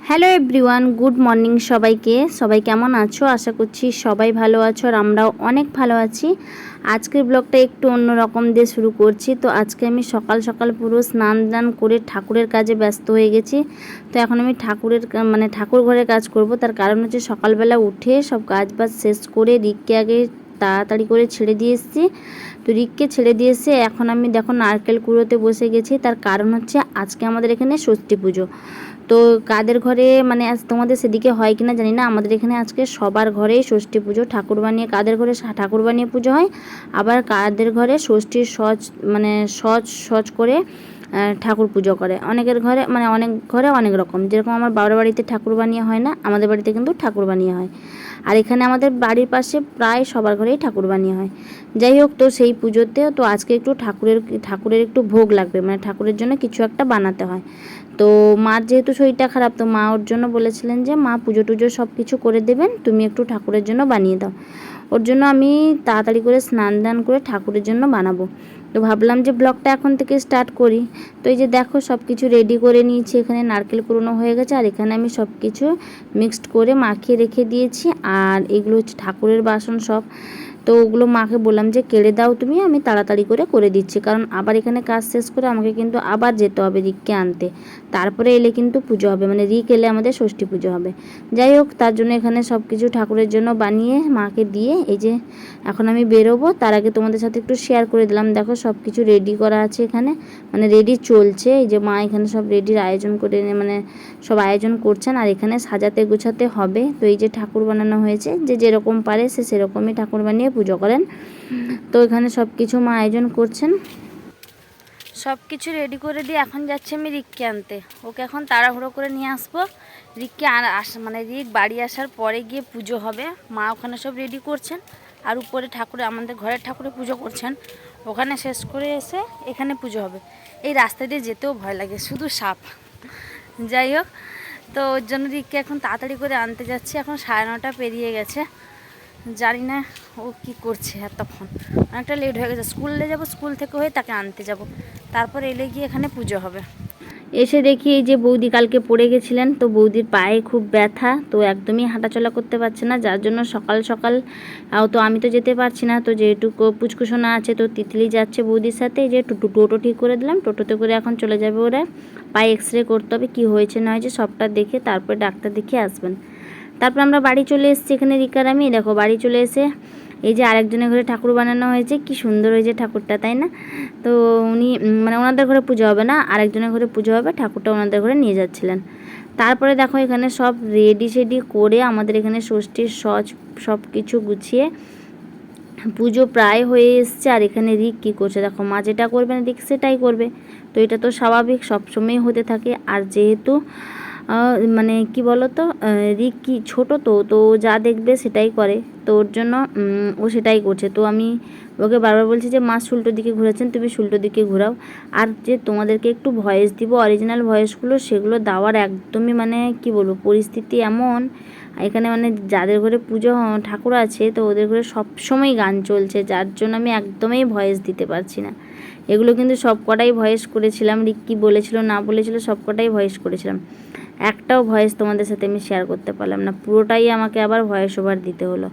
Hello everyone good morning সবাইকে। সবাই কেমন আছো? আশা করছি সবাই ভালো আছো আর আমরাও অনেক ভালো আছি। আজকের ব্লগটা একটু অন্যরকম দিয়ে শুরু করছি। তো আজকে আমি সকাল সকাল পুরো স্নান দান করে ঠাকুরের কাজে ব্যস্ত হয়ে গেছি। তো এখন আমি ঠাকুরের মানে ঠাকুর ঘরে কাজ করব। তার কারণ হচ্ছে সকালবেলা উঠে সব কাজ বাজ শেষ করে রিককে আগে তাড়াতাড়ি করে ছেড়ে দিয়ে এসেছি। তো রিককে ছেড়ে দিয়ে এসে এখন আমি দেখো নারকেল কুড়োতে বসে গেছি। তার কারণ হচ্ছে আজকে আমাদের এখানে ষষ্ঠী পুজো। তো কাদের ঘরে মানে তোমাদের সেদিকে হয় কিনা জানি না। আমাদের এখানে আজকে সবার ঘরেই ষষ্ঠী পুজো। ঠাকুর বানিয়ে কাদের ঘরে ঠাকুর বানিয়ে পুজো হয়, আবার কাদের ঘরে ষষ্ঠীর সজ মানে সজ সজ করে ঠাকুর পুজো করে। অনেকের ঘরে মানে অনেক ঘরে অনেক রকম। যেরকম আমার বাবার বাড়িতে ঠাকুর বানিয়ে হয় না, আমাদের বাড়িতে কিন্তু ঠাকুর বানিয়ে হয়। আর এখানে আমাদের বাড়ির পাশে প্রায় সবার ঘরেই ঠাকুর বানিয়ে হয়। যাই হোক, তো সেই পুজোতে তো আজকে একটু ঠাকুরের ঠাকুরের একটু ভোগ লাগবে। মানে ঠাকুরের জন্য কিছু একটা বানাতে হয়। তো মার যেহেতু শরীরটা খারাপ, তো মা ওর জন্য বলেছিলেন যে, মা পুজো টুজো সব কিছু করে দেবেন। তুমি একটু ঠাকুরের জন্য বানিয়ে দাও। ওর জন্য আমি তাড়াতাড়ি করে স্নান দান করে ঠাকুরের জন্য বানাবো। তো ভাবলাম যে ব্লগটা এখন থেকে স্টার্ট করি। তো এই যে দেখো সব কিছু রেডি করে নিয়েছি, এখানে নারকেল কুড়োনো হয়ে গেছে, আর এখানে আমি সব কিছু মিক্সড করে মাখিয়ে রেখে দিয়েছি। আর এগুলো হচ্ছে ঠাকুরের বাসন সব। তো ওগুলো মাকে বললাম যে, কেড়ে দাও তুমি, আমি তাড়াতাড়ি করে করে দিচ্ছি। কারণ আবার এখানে কাজ শেষ করে আমাকে কিন্তু আবার যেতে হবে রিককে আনতে। তারপরে এলে কিন্তু পুজো হবে মানে রিক এলে আমাদের ষষ্ঠী পুজো হবে। যাই হোক, তার জন্য এখানে সব কিছু ঠাকুরের জন্য বানিয়ে মাকে দিয়ে, এই যে এখন আমি বেরোবো, তার আগে তোমাদের সাথে একটু শেয়ার করে দিলাম। দেখো সব কিছু রেডি করা আছে এখানে মানে রেডি চলছে। এই যে মা এখানে সব রেডির আয়োজন করে মানে সব আয়োজন করছেন, আর এখানে সাজাতে গুছাতে হবে। তো এই যে ঠাকুর বানানো হয়েছে, যে যেরকম পারে সে সেরকমই ঠাকুর বানিয়ে পুজো করেন। তো এখানে সব কিছু মা আয়োজন করছেন। সব কিছু রেডি করে দিয়ে এখন যাচ্ছি আমি রিককে আনতে। ওকে এখন তাড়াহুড়ো করে নিয়ে আসব। রিককে আস মানে রিক বাড়ি আসার পরে গিয়ে পুজো হবে। মা ওখানে সব রেডি করছেন। আর উপরে ঠাকুরে, আমাদের ঘরের ঠাকুরে পুজো করছেন। ওখানে শেষ করে এসে এখানে পুজো হবে। এই রাস্তা দিয়ে যেতেও ভয় লাগে, শুধু সাপ। যাই হোক, তো ওর জন্য রিককে এখন তাড়াতাড়ি করে আনতে যাচ্ছি। এখন সাড়ে নটা পেরিয়ে গেছে। জানি না ও কি করছে এতক্ষণ। অনেকটা লেট হয়ে গেছে। স্কুলে যাব স্কুল থেকে হয়ে তাকে আনতে যাব। তারপর এলে গিয়ে এখানে পুজো হবে। এসে দেখি এই যে বৌদি কালকে পড়ে গেছিলেন, তো বৌদির পায়ে খুব ব্যথা, তো একদমই হাঁটাচলা করতে পারছে না, যার জন্য সকাল সকাল তো আমি তো যেতে পারছি না, তো যেহেতু পুচকুসোনা আছে, তো তিতলি যাচ্ছে বৌদির সাথে যে টোটো ঠিক করে দিলাম, টোটোতে করে এখন চলে যাবে ওরা। পায়ে এক্স রে করতে হবে, কী হয়েছে না হয়েছে সবটা দেখে তারপরে ডাক্তার দেখিয়ে আসবেন। তারপর আমরা বাড়ি চলে এসেছি এখানে রিকার আমি। দেখো, বাড়ি চলে এসে এই যে আরেকজনের ঘরে ঠাকুর বানানো হয়েছে, কি সুন্দর হয়েছে ঠাকুরটা, তাই না? তো উনি মানে ওনাদের ঘরে পুজো হবে না, আরেকজনের ঘরে পুজো হবে, ঠাকুরটা ওনাদের ঘরে নিয়ে যাচ্ছিলেন। তারপরে দেখো, এখানে সব রেডি সেডি করে আমাদের এখানে ষষ্ঠীর সজ সব কিছু গুছিয়ে পুজো প্রায় হয়ে এসছে। আর এখানে রিক কী করছে, দেখো, মা যেটা করবে না, রিক সেটাই করবে। তো এটা তো স্বাভাবিক সবসময় হতে থাকে। আর যেহেতু মানে কি বলো তো রিক কি ছোট তো তো যা দেখবে সেটাই করে। তো ওর জন্য ও সেটাই করছে। তো আমি ওকে বারবার বলছি যে, মা উল্টো দিকে ঘুরেছেন তুমি উল্টো দিকে ঘোরাও। আর যে তোমাদেরকে একটু ভয়েস দিব অরিজিনাল ভয়েসগুলো, সেগুলো দেওয়ার একদমই মানে কি বলব, পরিস্থিতি এমন। এখানে মানে যাদের ঘরে পুজো, ঠাকুর আছে, তো ওদের ঘরে সবসময় গান চলছে, যার জন্য আমি একদমই ভয়েস দিতে পারছি না। এগুলো কিন্তু সব কটাই ভয়েস করেছিলাম, রিক্কি বলেছিল, না বলেছিল সব কটাই ভয়েস করেছিলাম। একটাও ভয়েস তোমাদের সাথে আমি শেয়ার করতে পারলাম না। পুরোটাই আমাকে আবার ভয়েস ওভার দিতে হলো।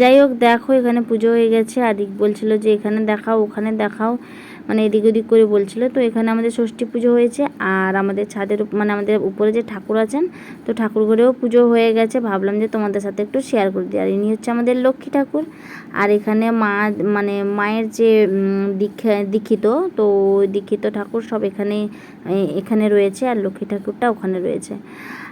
যাই হোক, দেখো এখানে পুজো হয়ে গেছে। আদিক বলছিল যে, এখানে দেখাও, ওখানে দেখাও। মানে এদিক ওদিক করে বলছিল। তো এখানে আমাদের ষষ্ঠী পুজো হয়েছে আর আমাদের ছাদের মানে আমাদের উপরে যে ঠাকুর আছেন, তো ঠাকুর ঘরেও পুজো হয়ে গেছে। ভাবলাম যে তোমাদের সাথে একটু শেয়ার করে দিই। আর ইনি হচ্ছে আমাদের লক্ষ্মী ঠাকুর। আর এখানে মা মানে মায়ের যে দীক্ষা, দীক্ষিত, তো দীক্ষিত ঠাকুর সব এখানে এখানে রয়েছে আর লক্ষ্মী ঠাকুরটা ওখানে রয়েছে।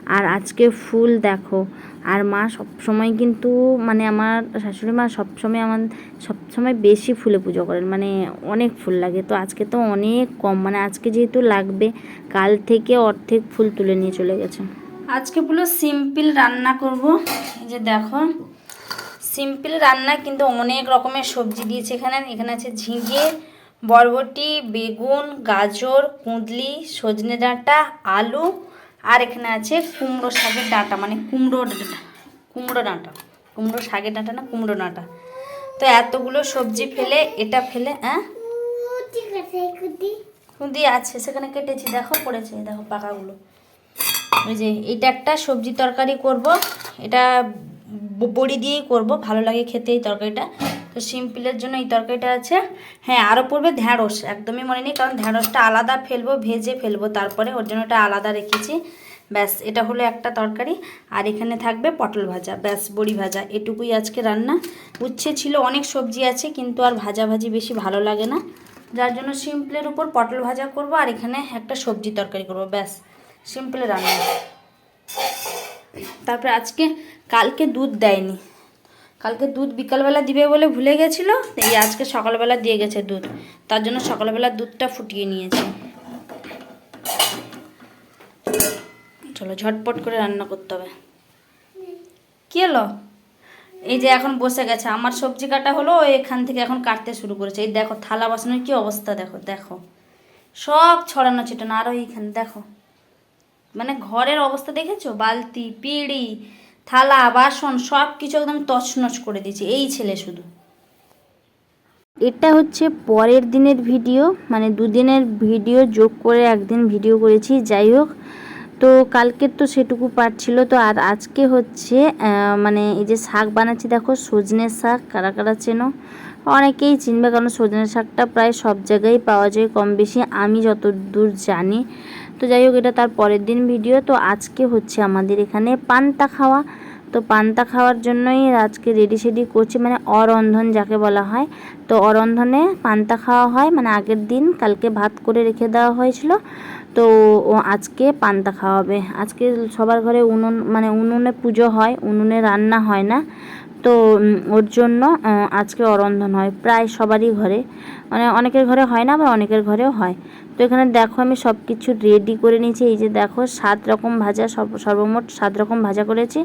আর আজকে ফুল দেখো। আর মা সব সময় কিন্তু মানে আমার শাশুড়ি মা সব সময় আমার সব সময় বেশি ফুলে পুজো করেন। মানে অনেক ফুল লাগে। তো আজকে তো অনেক কম। মানে আজকে যেহেতু লাগবে, কাল থেকে অর্ধেক ফুল তুলে নিয়ে চলে গেছে। আজকে পুরো সিম্পল রান্না করব। এই যে দেখো, সিম্পল রান্না কিন্তু অনেক রকমের সবজি দিয়েছে এখানে। এখানে আছে ঝিঙে, বরবটি, বেগুন, গাজর, কুঁদলি, সজনে ডাঁটা, আলু আর এখানে আছে কুমড়ো শাকের ডাঁটা মানে কুমড়ো কুমড়ো ডাঁটা, কুমড়ো শাকের ডাঁটা না, কুমড়ো ডাঁটা। তো এতগুলো সবজি ফেলে, এটা ফেলে হ্যাঁ? কুঁদি আছে, সেখানে কেটেছি, দেখো, পড়েছে, দেখো পাকাগুলো। ওই যে, এটা একটা সবজি তরকারি করব, এটা বড়ি দিয়েই করব, ভালো লাগে খেতে এই তরকারিটা। তো সিম্পলের জন্য এই তরকারিটা আছে। হ্যাঁ আরও পড়বে ঢ্যাঁড়স। একদমই মনে নেই, কারণ ঢ্যাঁড়সটা আলাদা ফেলব, ভেজে ফেলব। তারপরে ওর জন্য ওটা আলাদা রেখেছি। ব্যাস, এটা হলো একটা তরকারি। আর এখানে থাকবে পটল ভাজা। ব্যাস, বড়ি ভাজা। এটুকুই আজকে রান্না। উচ্ছে ছিল, অনেক সবজি আছে, কিন্তু আর ভাজা ভাজি বেশি ভালো লাগে না। যার জন্য সিম্পলের উপর পটল ভাজা করব, আর এখানে একটা সবজি তরকারি করব। ব্যাস সিম্পলে রান্না। তারপরে আজকে, কালকে দুধ দেয়নি। কালকে দুধ বিকালবেলা দিবে বলে ভুলে গেছিল? এই আজকে সকালবেলা দিয়ে গেছে দুধ। তার জন্য সকালবেলা দুধটা ফুটিয়ে নিয়েছে। চলো ঝটপট করে রান্না করতে হবে। কী হলো? এই যে এখন বসে গেছে। আমার সবজি কাটা হলো এখান থেকে এখন কাটতে শুরু করেছে। এই দেখো, থালা বাসনের কি অবস্থা দেখো দেখো। সব ছড়ানো ছিটানো আরও এইখানে দেখো। মানে ঘরের অবস্থা দেখেছ? বালতি, পিঁড়ি থালা, বাসন সব কিছু একদম তছনছ করে দিয়েছে, এই ছেলে শুধু। এটা হচ্ছে পরের দিনের ভিডিও মানে দুদিনের ভিডিও যোগ করে একদিন ভিডিও করেছি, যাই হোক। তো কালকের তো সেটুকু পার্ট ছিল, তো আর আজকে হচ্ছে মানে এই যে শাক বানাচ্ছি, দেখো সজনের শাক, কারা কারা চেনো? অনেকেই চিনবে, কারণ সজনের শাকটা প্রায় সব জায়গায় পাওয়া যায় কম বেশি আমি যতদূর জানি। তো যাই হোক, এটা তার পরের দিন ভিডিও তো আজকে হচ্ছে আমাদের এখানে পান্তা খাওয়া। তো পান্তা খাওয়ার জন্যই আজকে রেডি সেডি করছি মানে অরন্ধন যাকে বলা হয়। তো অরন্ধনে পান্তা খাওয়া হয় মানে আগের দিন কালকে ভাত করে রেখে দেওয়া হয়েছিল। তো ও আজকে পান্তা খাওয়াবে। আজকে সবার ঘরে উনুন মানে উনুনে পুজো হয়, উনুনে রান্না হয় না। তো ওর জন্য আজকে অরন্ধন হয়, প্রায় সবারই ঘরে। মানে অনেকের ঘরে হয় না, আবার অনেকের ঘরেও হয়। তো এখানে দেখো, আমি সব কিছু রেডি করে নিয়েছি। এই যে দেখো, সাত রকম ভাজা সর্বমোট সাত রকম ভাজা করেছি।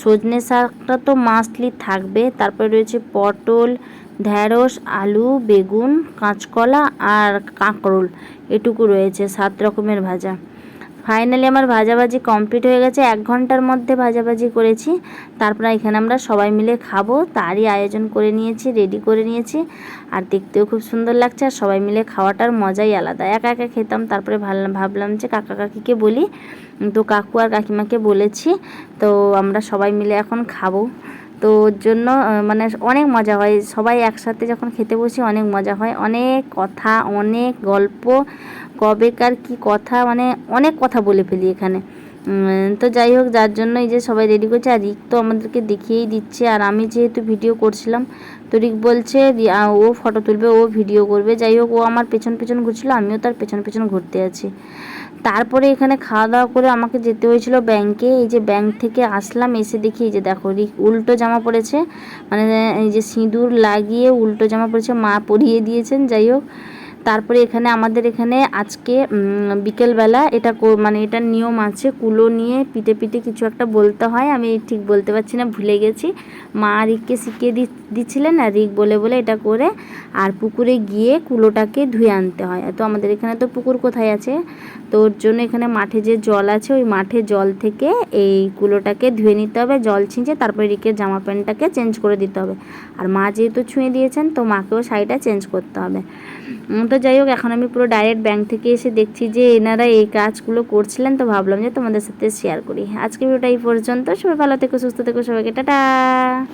সজনে শাকটা তো মাস্টলি থাকবে। তারপরে রয়েছে পটল ঢ্যাঁড়স আলু, বেগুন, কাঁচকলা আর কাঁকরোল। এটুকু রয়েছে, সাত রকমের ভাজা। ফাইনালি আমার ভাজাভাজি কমপ্লিট হয়ে গেছে। এক ঘণ্টার মধ্যে ভাজাভাজি করেছি। তারপরে এখানে আমরা সবাই মিলে খাব। তারই আয়োজন করে নিয়েছি রেডি করে নিয়েছি। আর দেখতেও খুব সুন্দর লাগছে। আর সবাই মিলে খাওয়াটার মজাই আলাদা। একা একা খেতাম, তারপরে ভাবলাম যে কাকা কাকিকে বলি। তো কাকু আর কাকিমাকে বলেছি। তো আমরা সবাই মিলে এখন খাব। তো ওর জন্য মানে অনেক মজা হয়। সবাই একসাথে যখন খেতে বসি, অনেক মজা হয়। অনেক কথা, অনেক গল্প, কবেকার কি কথা মানে অনেক কথা বলে ফেলি এখানে। তো যাই হোক, যার জন্য এই যে সবাই রেডি করছে, আর রিক তো আমাদেরকে দেখিয়েই দিচ্ছে। আর আমি যেহেতু ভিডিও করছিলাম, তো রিক বলছে ও ফটো তুলবে, ও ভিডিও করবে। যাই হোক, ও আমার পেছন পেছন ঘুরছিল, আমিও তার পেছন পেছন ঘুরতে আছি। তারপরে এখানে খাওয়া দাওয়া করে আমাকে যেতে হয়েছিল ব্যাংকে এই যে ব্যাংক থেকে আসলাম, এসে দেখি এই যে দেখো উল্টো জামা পড়েছে। মানে এই যে সিঁদুর লাগিয়ে উল্টো জামা পড়েছে, মা পরিয়ে দিয়েছেন, যাই হোক। তারপরে এখানে আমাদের এখানে আজকে বিকেলবেলা এটা মানে এটার নিয়ম আছে, কুলো নিয়ে পিঠে পিঠে কিছু একটা বলতে হয়। আমি ঠিক বলতে পারছি না, ভুলে গেছি। মা রিককে শিখিয়ে দিচ্ছিলেন, আর রিক বলে বলে এটা করে, আর পুকুরে গিয়ে কুলোটাকে ধুয়ে আনতে হয়। তো আমাদের এখানে তো পুকুর কোথায় আছে? তো ওর জন্য এখানে মাঠে যে জল আছে, ওই মাঠে জল থেকে এই কুলোটাকে ধুয়ে নিতে হবে, জল ছিঁচে তারপরে রিকের জামা প্যান্টটাকে চেঞ্জ করে দিতে হবে। আর মা যেহেতু ছুঁয়ে দিয়েছেন, তো মাকেও শাড়িটা চেঞ্জ করতে হবে। তো যাই হোক, এখন আমি পুরো ডাইরেক্ট ব্যাংক থেকে এসে দেখছি যে এনারা এই কাজগুলো করছিলেন। তো ভাবলাম যে তোমাদের সাথে শেয়ার করি। আজকে ভিডিওটা এই পর্যন্ত। সবাই ভালো থেকো, সুস্থ থেকো সবাইকে। টাটা!